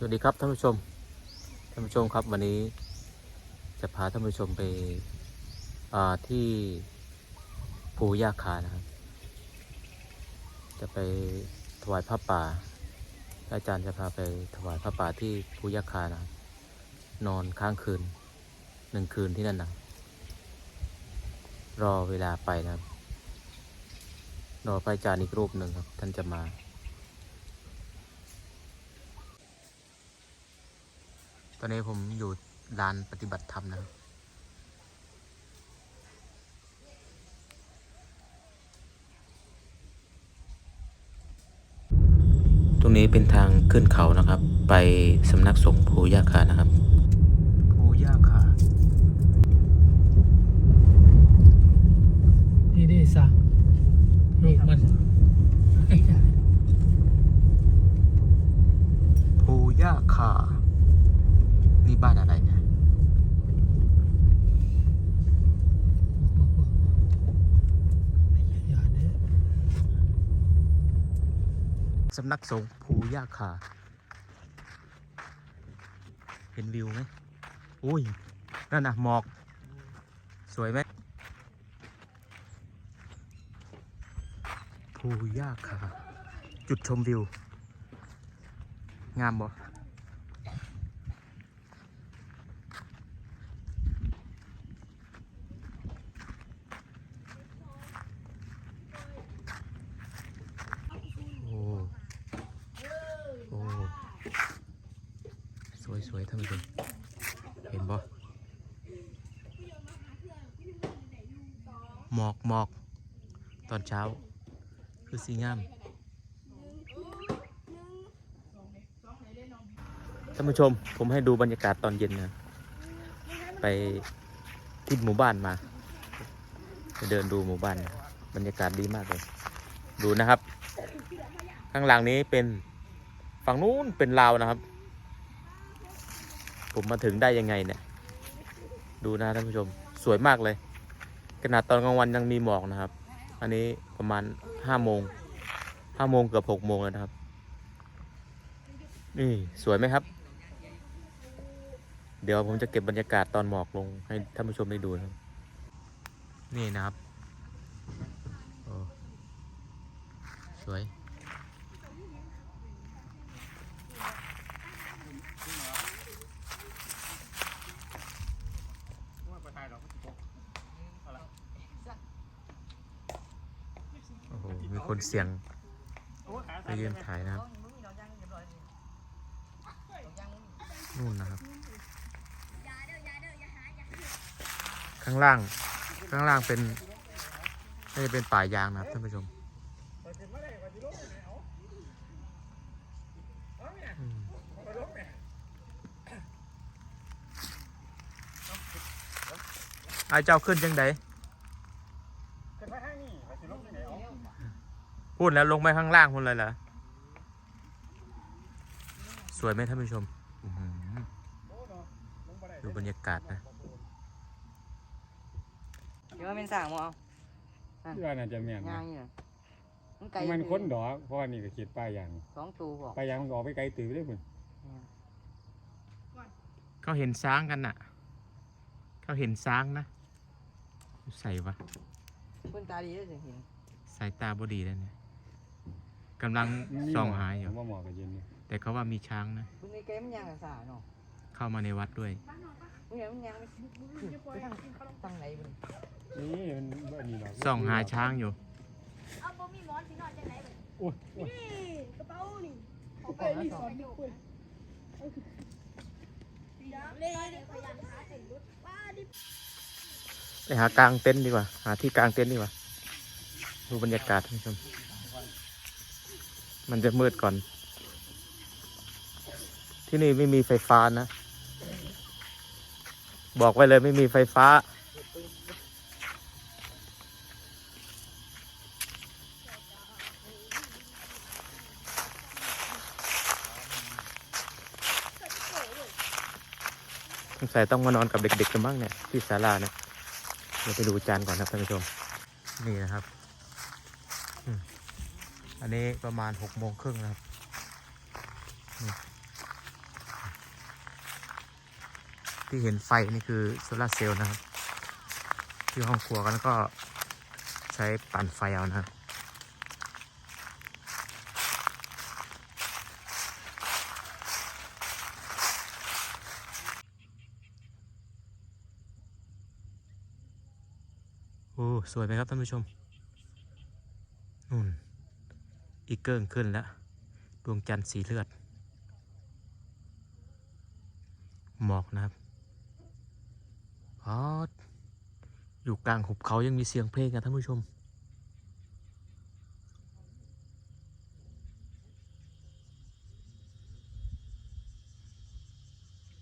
สวัสดีครับท่านผู้ชม ท่านผู้ชมครับวันนี้จะพาท่านผู้ชมไปที่ภูยาคานะครับ จะไปถวายพระป่า อาจารย์จะพาไปถวายพระป่าที่ภูยาคานะครับนอนค้างคืนหนึ่งคืนที่นั่นนะรอเวลาไปนะครับรอพระอาจารย์อีกรูปหนึ่งครับ ท่านจะมา ตอนนี้ผมอยู่ลานปฏิบัติธรรมนะครับตรงนี้เป็นทางขึ้นเขานะครับ ไปสำนักสงฆ์ภูย่าคานะครับภูย่าคานี่ดิสะลูกมันภูย่าคา นี่บ้านอะไรเนะอย่าเด้อสำนักสงฆ์ภูย่าคา เห็นวิวไหมอุ้ย นั่นนะหมอก สวยไหมภูย่าคา จุดชมวิว งามบ่โอ้ โอ้ สวยสวยท่านผู้ชมเห็นบ่หมอกหมอก ตอน เช้า คือสีงามท่านผู้ชมผมให้ดูบรรยากาศตอนเย็นนะไปที่หมู่บ้านมาไปเดินดูหมู่บ้าน บรรยากาศดีมากเลย ดูนะครับ ข้างหลังนี้เป็นฝั่งนู้นเป็นลาวนะครับ ผมมาถึงได้ยังไงเนี่ย ดูนะท่านผู้ชมสวยมากเลย ขนาดตอนกลางวันยังมีหมอกนะครับ อันนี้ประมาณห้าโมงห้าโมงเกือบหกโมงแล้วนะครับ นี่สวยไหมครับ เดี๋ยวผมจะเก็บบรรยากาศตอนหมอกลงให้ท่านผู้ชมได้ดูนะครับ นี่นะครับสวย โอ้โห มี คนเสียงไปยืนถ่ายนะครับนู่นนะครับ ข้างล่าง ข้างล่างเป็นน่าจะเป็นป่ายางนะครับท่านผู้ชมไอ้เจ้าขึ้นจังได พูดแล้วลงไปข้างล่างพูดเลยเหรอสวยไหมท่านผู้ชมอื้อหือดูบรรยากาศนะเดี๋ยวมันเป็นสร้างบ่เอาที่ว่าน่าจะแม่นย่านะงนี่น่ะมันไกลมันค้นดอกเพราะว่านี่ก็เขีดป้ายยางสองตัวบอกป้ายยางมันออกไปไกลตื่นเลยคุณเขาเห็นช้างกันน่ะ เขาเห็นช้างนะ ใส่วะคนตาดีได้จะเห็นสายตาบดีแล้วเนี่ย กำลังส่องหาอยู่ ผมว่าหมอกกับเย็นนี่แต่เขาว่ามีช้างนะคุณในเกมมันย่างกับสาเนาะเข้ามาในวัดด้วยมึงเห็นมันย่างไปทางทางไหนบ่นี่นี่มันบ่นี่ดอกส่องหาช้างอยู่ เอาบ่มีหมอนสินอนจังไดบัดนี้โอ้ยโอ้ยนี่กระเป๋านี่เอาก่อนแล้วสองเดี๋ยวเลยเดี๋ยวพยายามหาเต็นท์รถป้าดิไปหากลางเต็นท์ดีกว่า หาที่กลางเต็นท์ดีกว่า ดูบรรยากาศท่านผู้ชม มันจะมืดก่อน ที่นี่ไม่มีไฟฟ้านะ บอกไว้เลยไม่มีไฟฟ้า สงสัยต้องมานอนกับเด็กๆกันบ้างเนี่ย ที่ศาลาเนี่ยเดี๋ยวไปดูจานก่อนครับท่านผู้ชม นี่นะครับ อันนี้ประมาณหกโมงครึ่งนะครับที่เห็นไฟนี่คือโซลาเซลล์นะครับ ที่ห้องครัวกันก็ใช้ปั่นไฟเอานะครับโอ้ สวยไหมครับท่านผู้ชม นู่น อีกเกิงขึ้นแล้ว ดวงจันทร์สีเลือด หมอกนะครับอ๋ออยู่กลางหุบเขายังมีเสียงเพลงกันท่านผู้ชม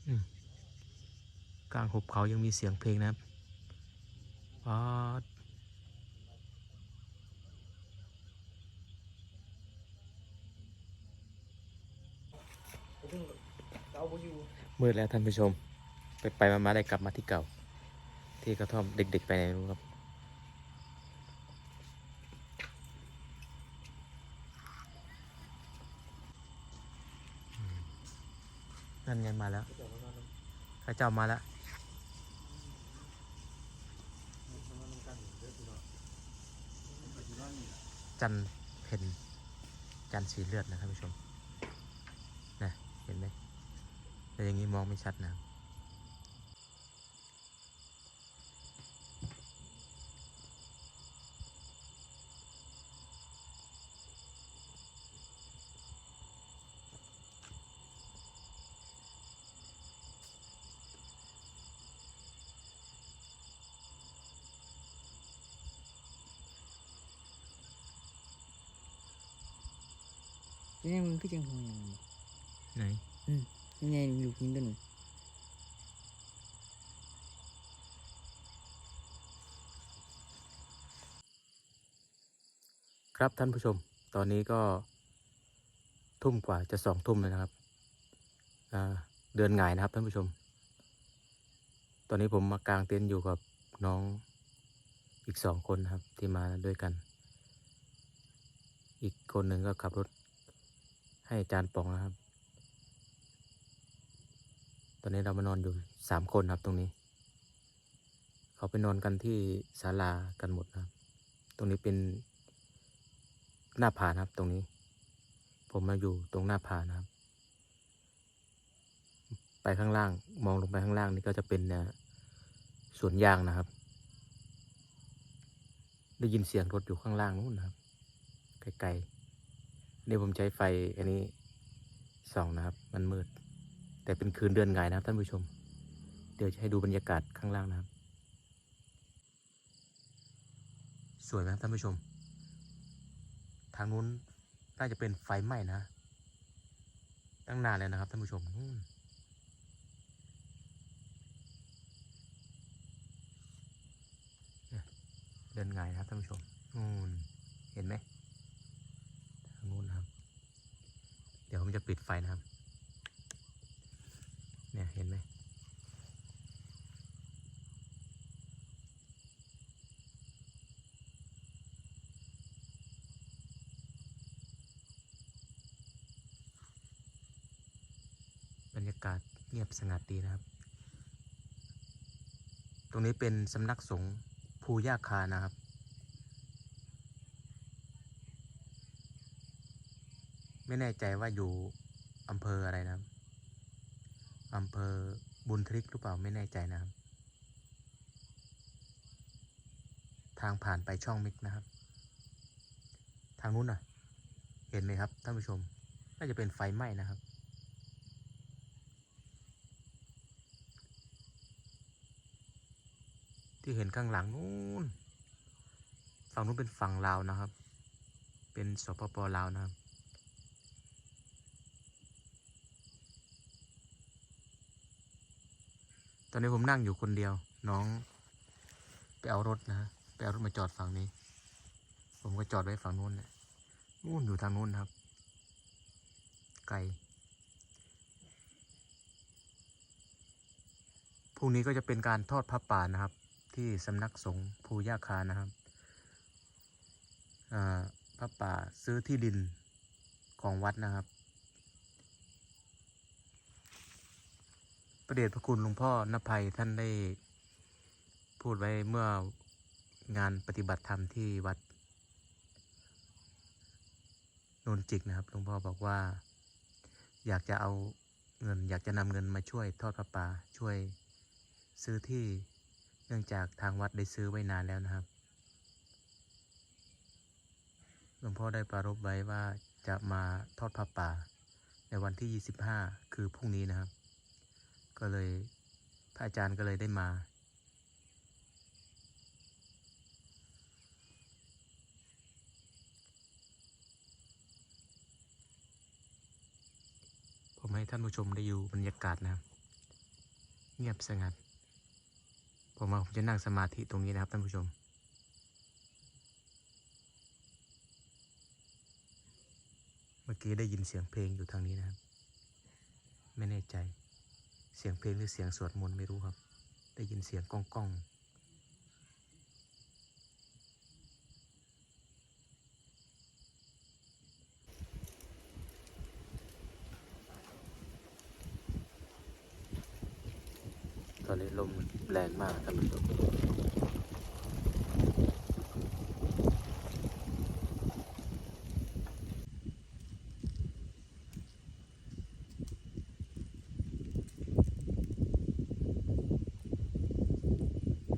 อืมกลางหุบเขายังมีเสียงเพลงนะครับอ๋อ มืดแล้วท่านผู้ชม ไปไปมามาได้กลับมาที่เก่า ที่กระท่อมเด็ก ๆ ไปไหนรู้ครับ นั่นไงมาแล้วข้าเจ้ามาแล้วจันทร์เพ็ญจันทร์สีเลือดนะท่านผู้ชมนะเห็นไหม แต่อย่างนี้มองไม่ชัดนะครับนี่มันคือจังหวอย่างไหน ยังไงอยู่กินตัวนี้ครับท่านผู้ชม ตอนนี้ก็ทุ่มกว่าจะสองทุ่มเลยนะครับ เดือนหงายนะครับท่านผู้ชม ตอนนี้ผมมากางเต็นท์อยู่กับน้องอีกสองคนนะครับที่มาด้วยกัน อีกคนหนึ่งก็ขับรถให้อาจารย์ปองนะครับ อนนี้เรามานอนอยู่สามคนครับตรงนี้ เขาไปนอนกันที่ศาลากันหมดนะครับ ตรงนี้เป็นหน้าผานะครับ ตรงนี้ ผมมาอยู่ตรงหน้าผานะครับ ไปข้างล่างมองลงไปข้างล่างนี่ก็จะเป็นสวนยางนะครับ ได้ยินเสียงรถอยู่ข้างล่างนู้นนะครับไกลๆนี่ผมใช้ไฟอันนี้ส่องนะครับ มันมืด แต่เป็นคืนเดือนหงนะครับท่านผู้ชม เดี๋ยวจะให้ดูบรรยากาศข้างล่างนะครับ สวยไหมครับท่านผู้ชม ทางนู้นน่าจะเป็นไฟไหม้นะ ตั้งนานเลยนะครับท่านผู้ชมเดินไงนะครับท่านผู้ชมนู่นเห็นไหมทางนู้นนะครับ เดี๋ยวผมจะปิดไฟนะครับ เนี่ยเห็นไหมบรรยากาศเงียบสงัดดีนะครับ ตรงนี้เป็นสำนักสงฆ์ภูยาคานะครับไม่แน่ใจว่าอยู่อำเภออะไรนะครับ อำเภอบุญทริกหรือเปล่าไม่แน่ใจนะครับ ทางผ่านไปช่องมิกนะครับ ทางนู้นน่ะเห็นไหมครับท่านผู้ชม น่าจะเป็นไฟไหม้นะครับ ที่เห็นข้างหลังนู้นฝั่งนู้นเป็นฝั่งลาวนะครับ เป็นสปปลาวนะครับ อนนี้ผมนั่งอยู่คนเดียว น้อง ไปเอารถนะไปเอารถมาจอดฝั่งนี้ ผมก็จอดไว้ฝั่งนู้นแหละนู่นอยู่ทางนู้นครับ ไกลพรุ่งนี้ก็จะเป็นการทอดพระป่านะครับ ที่สำนักสงฆ์ภูยาคานะครับอ่าพระป่าซื้อที่ดินของวัดนะครับ พระเดชพระคุณหลวงพ่อนภัยท่านได้พูดไว้เมื่องานปฏิบัติธรรมที่วัดนนจิกนะครับหลวงพ่อบอกว่า อยากจะเอาเงิน อยากจะนำเงินมาช่วยทอดพระป่าช่วยซื้อที่เนื่องจากทางวัดได้ซื้อไว้นานแล้วนะครับหลวงพ่อได้ปรารภไว้ว่าจะมาทอดพระป่า ในวันที่ 25 คือพรุ่งนี้นะครับ ก็เลยพระอาจารย์ก็เลยได้มา ผมให้ท่านผู้ชมได้อยู่บรรยากาศนะครับ เงียบสงัด ผมว่าผมจะนั่งสมาธิตรงนี้นะครับท่านผู้ชมเมื่อกี้ได้ยินเสียงเพลงอยู่ทางนี้นะครับ ไม่แน่ใจ เสียงเพลงหรือเสียงสวดมนต์ไม่รู้ครับ ได้ยินเสียงก้องก้องตอนนี้ลมแรงมากท่านผู้ชม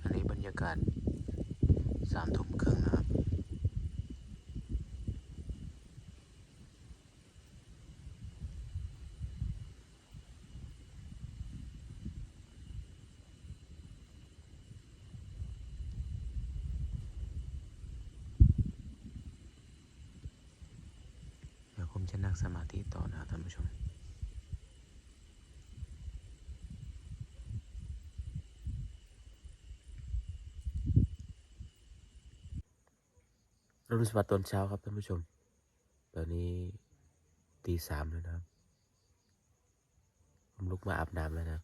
อันนี้บรรยากาศสามทุ่มครึ่งนะครับ เดี๋ยวผม จะนั่งสมาธิต่อนะท่านผู้ชมรุ่นสวัสดิ์ตอนเช้าครับท่านผู้ชม ตอนนี้ตีสามแล้วนะครับ ผมลุกมาอาบน้ำแล้วนะ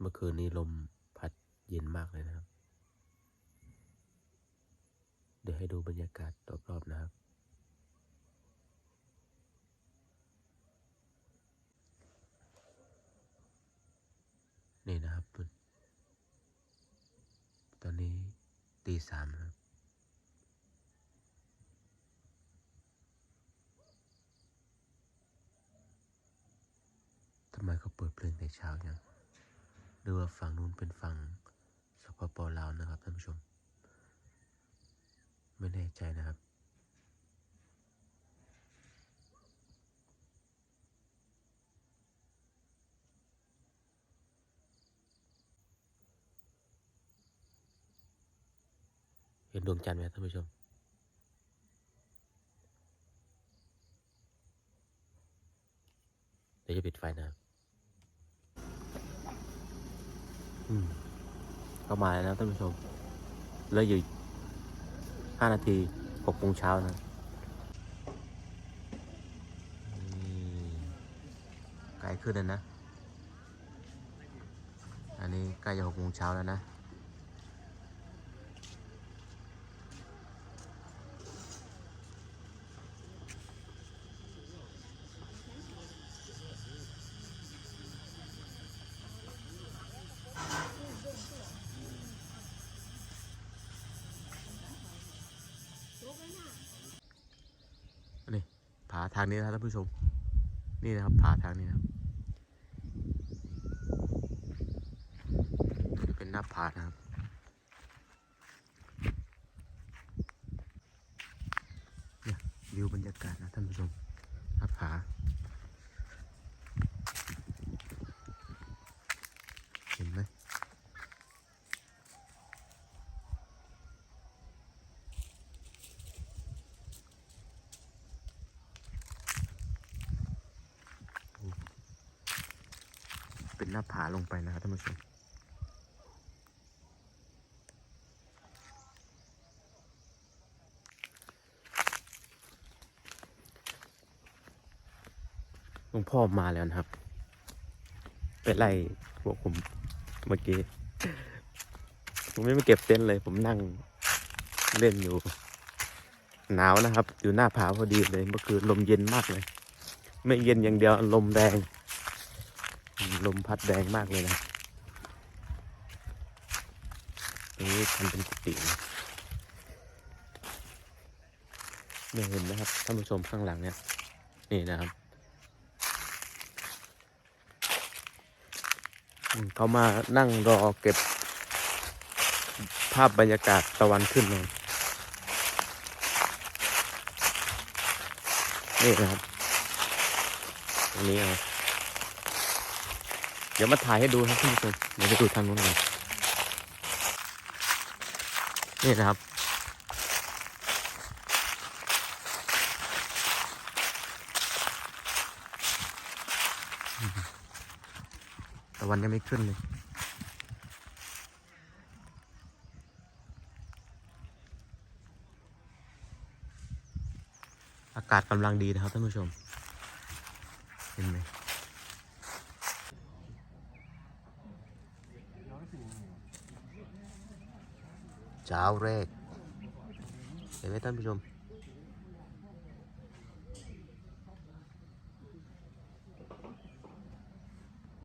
เมื่อคืนนี้ลมพัดเย็นมากเลยนะครับ ดี๋ยวให้ดูบรรยากาศรอบๆนะครับ นี่นะครับ ตอนนี้ตีสามครับทำไมเขาเปิดเพลงแต่เช้าจังหรือว่าฝั่งนู้นเป็นฝั่งสปปลาวนะครับท่านผู้ชม ไม่แน่ใจนะครับ เห็นดวงจันทร์ไหมท่านผู้ชมเดี๋ยวจะปิดไฟนะครับอืมเข้ามาแล้วนะท่านผู้ชมเลืออยู่ ห้านาทีหกโมงเช้านะใกล้ขึ้นแล้วนะ อันนี้ใกล้จะหกโมงเช้าแล้วนะ นี่ผา ทางนี้นะครับท่านผู้ชม นี่นะครับผาทางนี้นะครับ เป็นหน้าผานะครับ เนี่ยวิวบรรยากาศนะท่านผู้ชมหน้าผา เห็นไหม็นหน้าผาลงไปนะครับท่านผู้ชมหลวงพ่อมาแล้วนะครับไปไล่พวกผมเมื่อกี้ ผมไม่มาเก็บเต็นท์เลย ผมนั่งเล่นอยู่ หนาวนะครับ อยู่หน้าผาพอดีเลยเมื่อคืนลมเย็นมากเลย ไม่เย็นอย่างเดียวลมแรง ลมพัดแรงมากเลยนะตรงนี้ทำเป็นกุฏินะเนี่ยเห็นไหมครับท่านผู้ชมข้างหลังเนี่ยนี่นะครับเขามานั่งรอเก็บ ภาพบรรยากาศตะวันขึ้นเลยนี่นะครับตรงนี้เอา เดี๋ยวมาถ่ายให้ดูครับท่านผู้ชมเดี๋ยวไปดูทางนู้นกันนี่นะครับ แตะวันยังไม่ขึ้นเลยอากาศกำลังดีนะครับท่านผู้ชม เห็นไหม เช้าแรกเห็นไหมท่านผู้ชม